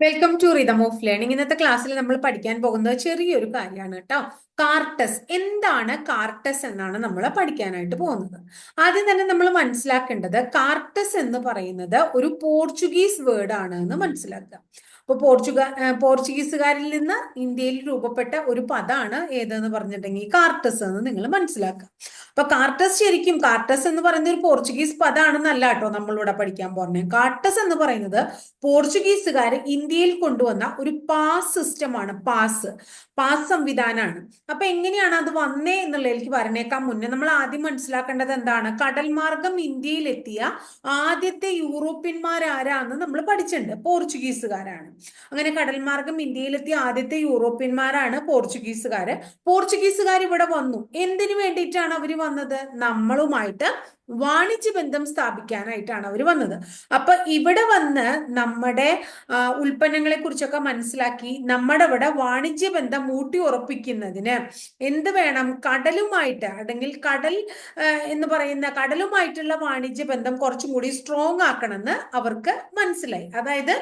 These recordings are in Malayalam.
Welcome to rhythm of learning ഇന്നത്തെ ക്ലാസ്സിൽ നമ്മൾ പഠിക്കാൻ പോകുന്നത് ചെറിയൊരു കാര്യമാണ് കേട്ടോ. കാർട്ടസ് എന്താണ് കാർട്ടസ് എന്നാണ് നമ്മൾ പഠിക്കാനായിട്ട് പോകുന്നത്. ആദ്യം തന്നെ നമ്മൾ മനസ്സിലാക്കേണ്ടത് കാർട്ടസ് എന്ന് പറയുന്നത് ഒരു പോർച്ചുഗീസ് വേർഡ് ആണ് എന്ന് മനസ്സിലാക്കുക. അപ്പൊ പോർച്ചുഗ പോർച്ചുഗീസുകാരിൽ നിന്ന് ഇന്ത്യയിൽ രൂപപ്പെട്ട ഒരു പദമാണ് ഏതെന്ന് പറഞ്ഞിട്ടുണ്ടെങ്കിൽ കാർട്ടസ് എന്ന് നിങ്ങൾ മനസ്സിലാക്കുക. അപ്പൊ കാർട്ടസ് ശരിക്കും കാർട്ടസ് എന്ന് പറയുന്ന ഒരു പോർച്ചുഗീസ് പദമാണെന്നല്ല കേട്ടോ നമ്മളിവിടെ പഠിക്കാൻ പോകുന്നത് കാർട്ടസ് എന്ന് പറയുന്നത് പോർച്ചുഗീസുകാർ ഇന്ത്യയിൽ കൊണ്ടുവന്ന ഒരു പാസ് സിസ്റ്റമാണ് പാസ്. പാസ് സംവിധാനമാണ്. അപ്പൊ എങ്ങനെയാണ് അത് വന്നേ എന്നുള്ള എന്നുള്ളതിലേക്ക് വരണേക്കാൻ മുന്നേ. നമ്മൾ ആദ്യം മനസ്സിലാക്കേണ്ടത് എന്താണ്? കടൽ മാർഗം ഇന്ത്യയിൽ എത്തിയ ആദ്യത്തെ യൂറോപ്യന്മാരാരാന്ന് നമ്മൾ പഠിച്ചിട്ടുണ്ട്. പോർച്ചുഗീസുകാരാണ്. അങ്ങനെ കടൽമാർഗം ഇന്ത്യയിലെത്തിയ ആദ്യത്തെ യൂറോപ്യന്മാരാണ് പോർച്ചുഗീസുകാര്. പോർച്ചുഗീസുകാർ ഇവിടെ വന്നു. എന്തിനു വേണ്ടിയിട്ടാണ് അവർ വന്നത്? നമ്മളുമായിട്ട് വാണിജ്യ ബന്ധം സ്ഥാപിക്കാനായിട്ടാണ് അവർ വന്നത്. അപ്പൊ ഇവിടെ വന്ന് നമ്മുടെ ഉൽപ്പന്നങ്ങളെ കുറിച്ചൊക്കെ മനസ്സിലാക്കി നമ്മുടെ ഇവിടെ വാണിജ്യ ബന്ധം ഊട്ടി ഉറപ്പിക്കുന്നതിന് എന്ത് വേണം? കടലുമായിട്ട് അല്ലെങ്കിൽ കടൽ എന്ന് പറയുന്ന കടലുമായിട്ടുള്ള വാണിജ്യ ബന്ധം കുറച്ചും കൂടി സ്ട്രോങ് ആക്കണമെന്ന് അവർക്ക് മനസ്സിലായി. അതായത്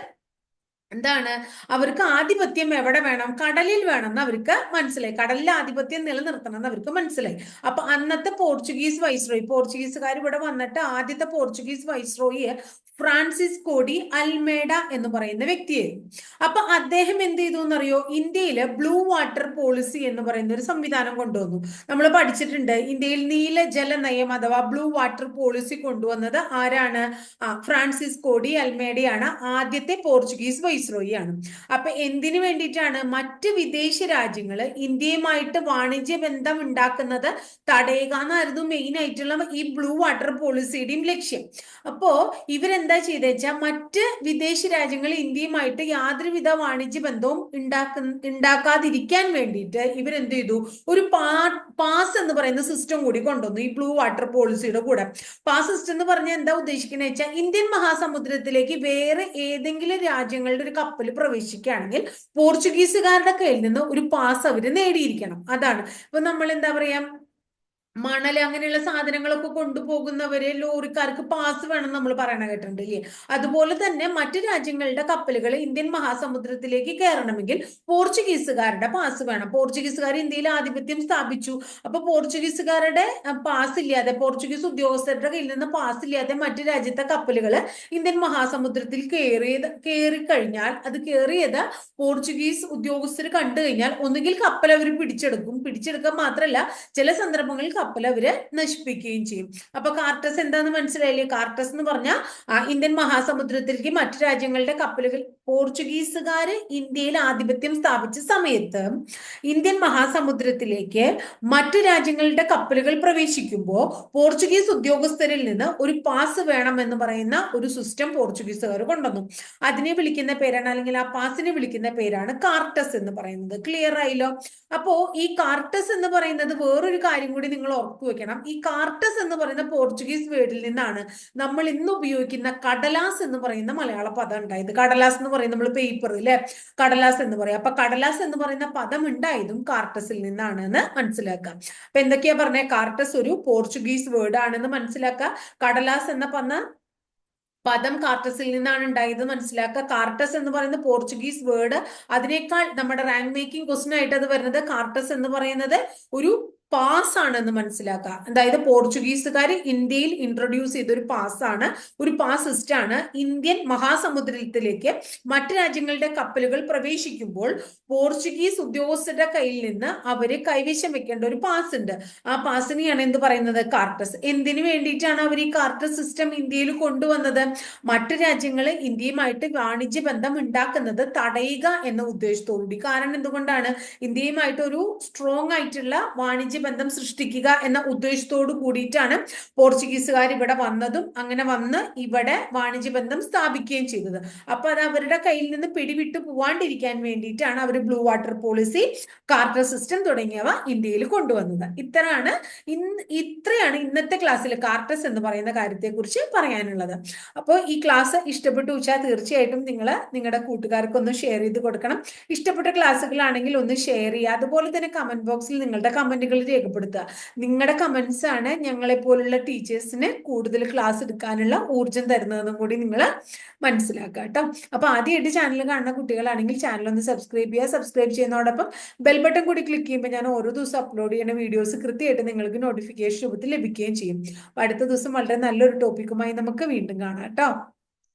എന്താണ്? അവർക്ക് ആധിപത്യം എവിടെ വേണം? കടലിൽ വേണമെന്ന് അവർക്ക് മനസ്സിലായി. കടലിൽ ആധിപത്യം നിലനിർത്തണം എന്ന് അവർക്ക് മനസ്സിലായി. അപ്പൊ അന്നത്തെ പോർച്ചുഗീസ് വൈസ്രോയി പോർച്ചുഗീസുകാർ ഇവിടെ വന്നിട്ട് ആദ്യത്തെ പോർച്ചുഗീസ് വൈസ്രോയി ഫ്രാൻസിസ് കോഡി അൽമേഡ എന്ന് പറയുന്ന വ്യക്തിയായിരുന്നു അപ്പൊ അദ്ദേഹം എന്ത് ചെയ്തു എന്നറിയോ? ഇന്ത്യയിലെ ബ്ലൂ വാട്ടർ പോളിസി എന്ന് പറയുന്ന ഒരു സംവിധാനം കൊണ്ടുവന്നു. നമ്മൾ പഠിച്ചിട്ടുണ്ട് ഇന്ത്യയിൽ നീല ജല നയം അഥവാ ബ്ലൂ വാട്ടർ പോളിസി കൊണ്ടുവന്നത് ആരാണ്? ഫ്രാൻസിസ് കോഡി അൽമേഡയാണ് ആദ്യത്തെ പോർച്ചുഗീസ് വൈസ്രോയി ആണ് അപ്പൊ എന്തിനു വേണ്ടിയിട്ടാണ് മറ്റ് വിദേശ രാജ്യങ്ങൾ ഇന്ത്യയുമായിട്ട് വാണിജ്യ ബന്ധം ഉണ്ടാക്കുന്നത് തടയുക എന്നായിരുന്നു മെയിൻ ആയിട്ടുള്ള ഈ ബ്ലൂ വാട്ടർ പോളിസിയുടെയും ലക്ഷ്യം. അപ്പോ ഇവരെ എന്താ ചെയ്തേച്ചാൽ മറ്റ് വിദേശ രാജ്യങ്ങൾ ഇന്ത്യയുമായിട്ട് യാതൊരുവിധ വാണിജ്യ ബന്ധവും ഉണ്ടാക്ക ഉണ്ടാക്കാതിരിക്കാൻ വേണ്ടിയിട്ട് ഇവരെന്ത് ചെയ്തു? ഒരു പാ പാസ് എന്ന് പറയുന്ന സിസ്റ്റം കൂടി കൊണ്ടുവന്നു ഈ ബ്ലൂ വാട്ടർ പോളിസിയുടെ കൂടെ. പാസ് സിസ്റ്റം എന്ന് പറഞ്ഞാൽ എന്താ ഉദ്ദേശിക്കുന്നത് വെച്ചാൽ ഇന്ത്യൻ മഹാസമുദ്രത്തിലേക്ക് വേറെ ഏതെങ്കിലും രാജ്യങ്ങളുടെ ഒരു കപ്പൽ പ്രവേശിക്കുകയാണെങ്കിൽ പോർച്ചുഗീസുകാരുടെ കയ്യിൽ നിന്ന് ഒരു പാസ് അവർ നേടിയിരിക്കണം. അതാണ്. ഇപ്പൊ നമ്മൾ എന്താ പറയാ മണൽ അങ്ങനെയുള്ള സാധനങ്ങളൊക്കെ കൊണ്ടുപോകുന്നവരെ ലോറിക്കാർക്ക് പാസ് വേണം നമ്മൾ പറയണ കേട്ടിട്ടുണ്ട് ഇല്ലേ അതുപോലെ തന്നെ മറ്റു രാജ്യങ്ങളുടെ കപ്പലുകൾ ഇന്ത്യൻ മഹാസമുദ്രത്തിലേക്ക് കയറണമെങ്കിൽ പോർച്ചുഗീസുകാരുടെ പാസ് വേണം. പോർച്ചുഗീസുകാർ ഇന്ത്യയിൽ ആധിപത്യം സ്ഥാപിച്ചു. അപ്പൊ പോർച്ചുഗീസുകാരുടെ പാസ് ഇല്ലാതെ പോർച്ചുഗീസ് ഉദ്യോഗസ്ഥരുടെ കയ്യിൽ നിന്ന് പാസ് ഇല്ലാതെ മറ്റു രാജ്യത്തെ കപ്പലുകൾ ഇന്ത്യൻ മഹാസമുദ്രത്തിൽ കയറിയത് കയറി കഴിഞ്ഞാൽ അത് കയറിയത് പോർച്ചുഗീസ് ഉദ്യോഗസ്ഥർ കണ്ടു കഴിഞ്ഞാൽ ഒന്നുകിൽ കപ്പൽ അവർ പിടിച്ചെടുക്കും. പിടിച്ചെടുക്കാൻ മാത്രമല്ല ചില സന്ദർഭങ്ങളിൽ കപ്പൽ അവർ നശിപ്പിക്കുകയും ചെയ്യും. അപ്പൊ കാർട്ടസ് എന്താന്ന് മനസ്സിലായില്ലേ? കാർട്ടസ് എന്ന് പറഞ്ഞാൽ ഇന്ത്യൻ മഹാസമുദ്രത്തിലേക്ക് മറ്റു രാജ്യങ്ങളുടെ കപ്പലുകൾ പോർച്ചുഗീസുകാര് ഇന്ത്യയിൽ ആധിപത്യം സ്ഥാപിച്ച സമയത്ത് ഇന്ത്യൻ മഹാസമുദ്രത്തിലേക്ക് മറ്റു രാജ്യങ്ങളുടെ കപ്പലുകൾ പ്രവേശിക്കുമ്പോൾ പോർച്ചുഗീസ് ഉദ്യോഗസ്ഥരിൽ നിന്ന് ഒരു പാസ് വേണം എന്ന് പറയുന്ന ഒരു സിസ്റ്റം പോർച്ചുഗീസുകാർ കൊണ്ടുവന്നു. അതിനെ വിളിക്കുന്ന പേരാണ് അല്ലെങ്കിൽ ആ പാസിനെ വിളിക്കുന്ന പേരാണ് കാർട്ടസ് എന്ന് പറയുന്നത്. ക്ലിയർ ആയില്ലോ? അപ്പോ ഈ കാർട്ടസ് എന്ന് പറയുന്നത് വേറൊരു കാര്യം കൂടി നിങ്ങൾ ഓർത്തു വെക്കണം. ഈ കാർട്ടസ് എന്ന് പറയുന്ന പോർച്ചുഗീസ് വേർഡിൽ നിന്നാണ് നമ്മൾ ഇന്ന് ഉപയോഗിക്കുന്ന കടലാസ് എന്ന് പറയുന്ന മലയാള പദം ഉണ്ടായത്. കടലാസ് എന്ന് പറയുന്നത് നമ്മൾ പേപ്പർ അല്ലെ? കടലാസ് എന്ന് പറയും. അപ്പൊ കടലാസ് എന്ന് പറയുന്ന പദം ഉണ്ടായതും കാർട്ടസിൽ നിന്നാണ് എന്ന് മനസ്സിലാക്കാം അപ്പൊ എന്തൊക്കെയാ പറഞ്ഞ? കാർട്ടസ് ഒരു പോർച്ചുഗീസ് വേർഡ് ആണെന്ന് മനസ്സിലാക്കുക. കടലാസ് എന്ന പന്ന പദം കാർട്ടസിൽ നിന്നാണ് ഉണ്ടായത് മനസ്സിലാക്കുക. കാർട്ടസ് എന്ന് പറയുന്ന പോർച്ചുഗീസ് വേർഡ് അതിനേക്കാൾ നമ്മുടെ റാങ്ക് മേക്കിംഗ് ക്വസ്റ്റൻ ആയിട്ട് അത് വരുന്നത് കാർട്ടസ് എന്ന് പറയുന്നത് ഒരു പാസ് ആണെന്ന് മനസ്സിലാക്കുക. അതായത് പോർച്ചുഗീസുകാർ ഇന്ത്യയിൽ ഇൻട്രൊഡ്യൂസ് ചെയ്ത ഒരു പാസ് ആണ് ഒരു പാസ് സിസ്റ്റം ആണ് ഇന്ത്യൻ മഹാസമുദ്രത്തിലേക്ക് മറ്റു രാജ്യങ്ങളുടെ കപ്പലുകൾ പ്രവേശിക്കുമ്പോൾ പോർച്ചുഗീസ് ഉദ്യോഗസ്ഥരുടെ കയ്യിൽ നിന്ന് അവർ കൈവശം വെക്കേണ്ട ഒരു പാസ് ഉണ്ട് ആ പാസിനെയാണ് എന്ത് പറയുന്നത്? കാർട്ടസ്. എന്തിനു വേണ്ടിയിട്ടാണ് അവർ ഈ കാർട്ടസ് സിസ്റ്റം ഇന്ത്യയിൽ കൊണ്ടുവന്നത്? മറ്റു രാജ്യങ്ങൾ ഇന്ത്യയുമായിട്ട് വാണിജ്യ ബന്ധം ഉണ്ടാക്കുന്നത് തടയുക എന്ന ഉദ്ദേശത്തോടുകൂടി. കാരണം എന്തുകൊണ്ടാണ്? ഇന്ത്യയുമായിട്ട് ഒരു സ്ട്രോങ് ആയിട്ടുള്ള വാണിജ്യ ബന്ധം സൃഷ്ടിക്കുക എന്ന ഉദ്ദേശത്തോടു കൂടിയിട്ടാണ് പോർച്ചുഗീസുകാർ ഇവിടെ വന്നതും അങ്ങനെ വന്ന് ഇവിടെ വാണിജ്യ ബന്ധം സ്ഥാപിക്കുകയും ചെയ്തത്. അപ്പൊ അത് അവരുടെ കയ്യിൽ നിന്ന് പിടിവിട്ടു പോവാണ്ടിരിക്കാൻ വേണ്ടിയിട്ടാണ് അവർ ബ്ലൂ വാട്ടർ പോളിസി കാർട്ടർ സിസ്റ്റം തുടങ്ങിയവ ഇന്ത്യയിൽ കൊണ്ടുവന്നത്. ഇത്രയാണ് ഇന്ന് ഇത്രയാണ് ഇന്നത്തെ ക്ലാസ്സിൽ കാർട്ടസ് എന്ന് പറയുന്ന കാര്യത്തെക്കുറിച്ച് പറയാനുള്ളത്. അപ്പോൾ ഈ ക്ലാസ് ഇഷ്ടപ്പെട്ടു വെച്ചാൽ തീർച്ചയായിട്ടും നിങ്ങൾ നിങ്ങളുടെ കൂട്ടുകാർക്കൊന്ന് ഷെയർ ചെയ്ത് കൊടുക്കണം. ഇഷ്ടപ്പെട്ട ക്ലാസ്സുകളാണെങ്കിൽ ഒന്ന് ഷെയർ ചെയ്യുക. അതുപോലെ തന്നെ കമന്റ് ബോക്സിൽ നിങ്ങളുടെ കമന്റുകൾ രേഖപ്പെടുത്തുക. നിങ്ങളുടെ കമന്റ്സ് ആണ് ഞങ്ങളെ പോലുള്ള ടീച്ചേഴ്സിന് കൂടുതൽ ക്ലാസ് എടുക്കാനുള്ള ഊർജം തരുന്നതെന്നും കൂടി നിങ്ങൾ മനസ്സിലാക്കുക കേട്ടോ. അപ്പൊ ആദ്യമായിട്ട് ചാനൽ കാണുന്ന കുട്ടികളാണെങ്കിൽ ചാനൽ ഒന്ന് സബ്സ്ക്രൈബ് ചെയ്യുക. സബ്സ്ക്രൈബ് ചെയ്യുന്നതോടൊപ്പം ബെൽ ബട്ടൺ കൂടി ക്ലിക്ക് ചെയ്യുമ്പോൾ ഞാൻ ഓരോ ദിവസം അപ്ലോഡ് ചെയ്യുന്ന വീഡിയോസ് കൃത്യമായിട്ട് നിങ്ങൾക്ക് നോട്ടിഫിക്കേഷൻ രൂപത്തിൽ ലഭിക്കുകയും ചെയ്യും. അടുത്ത ദിവസം വളരെ നല്ലൊരു ടോപ്പിക്കുമായി നമുക്ക് വീണ്ടും കാണാം കേട്ടോ.